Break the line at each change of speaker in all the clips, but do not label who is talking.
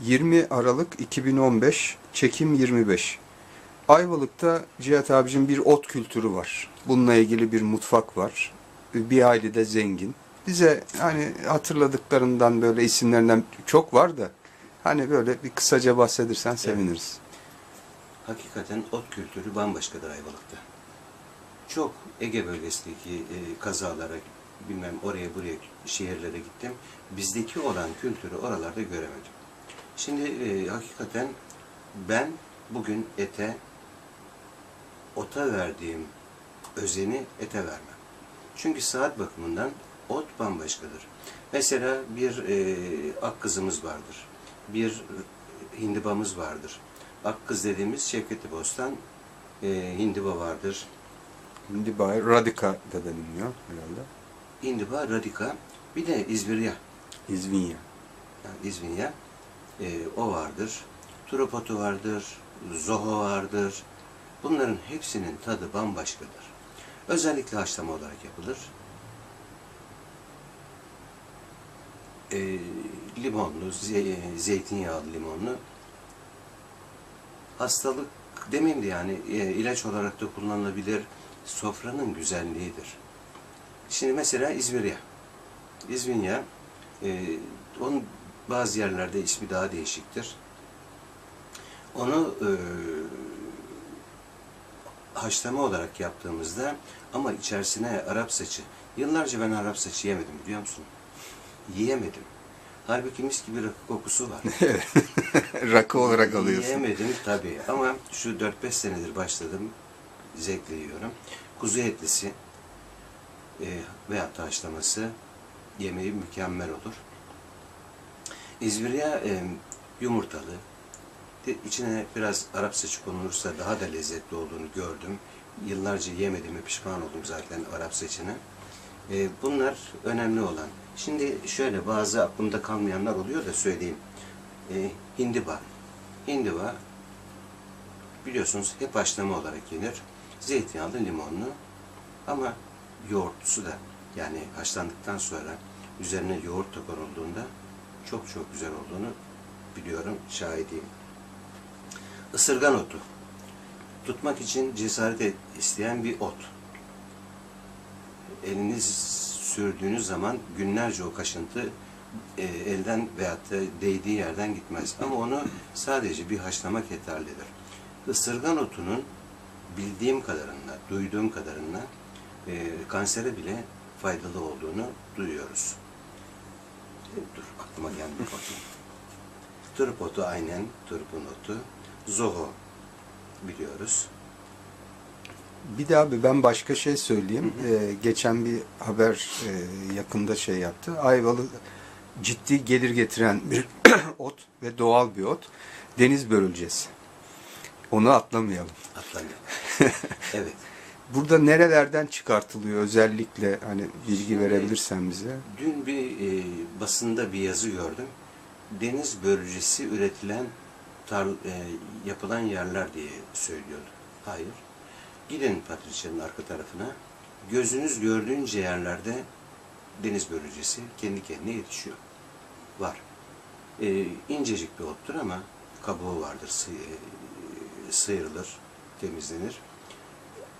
20 Aralık 2015, çekim 25. Ayvalık'ta Cihat abicim bir ot kültürü var. Bununla ilgili bir mutfak var. Bir aile de zengin. Bize hani hatırladıklarından böyle isimlerinden çok var da hani böyle bir kısaca bahsedersen seviniriz.
Hakikaten ot kültürü bambaşkadır Ayvalık'ta. Çok Ege bölgesindeki e, kazalara, bilmem oraya buraya şehirlere gittim. Bizdeki olan kültürü oralarda göremedim. Şimdi e, hakikaten ben bugün ete, ota verdiğim özeni ete vermem. Çünkü saat bakımından ot bambaşkadır. Mesela bir e, ak kızımız vardır. Bir hindibamız vardır. Ak kız dediğimiz Şevketi Bostan e, hindiba vardır.
Şimdi bay Radika da deniliyor herhalde.
Hindiba, radika. Bir de İzmirya.
İzvinya.
Yani İzmirya. E, o vardır. Turopotu vardır. Zoho vardır. Bunların hepsinin tadı bambaşkadır. Özellikle haşlama olarak yapılır. E, limonlu, ze- zeytinyağlı limonlu. Hastalık demeyeyim de yani e, ilaç olarak da kullanılabilir. Sofranın güzelliğidir. Şimdi mesela İzmirya. İzmirya, e, onun bazı yerlerde ismi daha değişiktir. Onu e, haşlama olarak yaptığımızda ama içerisine Arap saçı. Yıllarca ben Arap saçı yemedim biliyor musun? Yiyemedim. Halbuki mis gibi rakı kokusu var.
Rakı olarak alıyorsun.
Yiyemedim tabii ama şu 4-5 senedir başladım. Zevkle yiyorum. Kuzu etlisi e, da haşlaması yemeği mükemmel olur. İzmirya yumurtalı. İçine biraz Arap saçı konulursa daha da lezzetli olduğunu gördüm. Yıllarca yemediğime pişman oldum zaten Arap saçını. E, bunlar önemli olan. Şimdi şöyle bazı aklımda kalmayanlar oluyor da söyleyeyim. E, hindiba. Hindiba biliyorsunuz hep haşlama olarak yenir. Zeytinyağlı, limonlu ama yoğurtlusu da yani haşlandıktan sonra üzerine yoğurt da konulduğunda çok çok güzel olduğunu biliyorum, şahidiyim. Isırgan otu. Tutmak için cesaret et- isteyen bir ot. Eliniz sürdüğünüz zaman günlerce o kaşıntı e, elden veyahut da değdiği yerden gitmez. Ama onu sadece bir haşlamak yeterlidir. Isırgan otunun bildiğim kadarıyla, duyduğum kadarıyla e, kansere bile faydalı olduğunu duyuyoruz. Dur aklıma geldi bakayım. Turp otu aynen turpun otu. Zoho biliyoruz.
Bir de abi ben başka şey söyleyeyim. Ee, geçen bir haber e, yakında şey yaptı. Ayvalı ciddi gelir getiren bir ot ve doğal bir ot. Deniz börülcesi. Onu atlamayalım.
Atlamayalım. evet.
Burada nerelerden çıkartılıyor özellikle hani bilgi verebilirsen bize.
Dün bir e, basında bir yazı gördüm. Deniz börülcesi üretilen tar, e, yapılan yerler diye söylüyordu. Hayır. Gidin Patricia'nın arka tarafına. Gözünüz gördüğünce yerlerde deniz börülcesi kendi kendine yetişiyor. Var. E, incecik bir ottur ama kabuğu vardır. Sı- e, sıyrılır, temizlenir.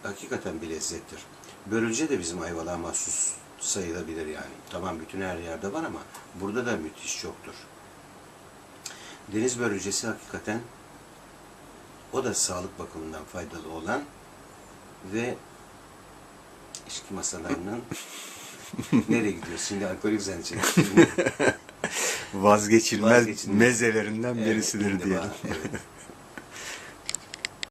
Hakikaten bir lezzettir. Börülce de bizim Ayvalık'a mahsus sayılabilir yani. Tamam bütün her yerde var ama burada da müthiş çoktur. Deniz börülcesi hakikaten o da sağlık bakımından faydalı olan ve içki masalarının nereye gidiyorsun? Şimdi alkolik zannedecek.
Vazgeçilmez,
Vazgeçilmez.
mezelerinden birisidir
Evet,
diyelim.
Evet.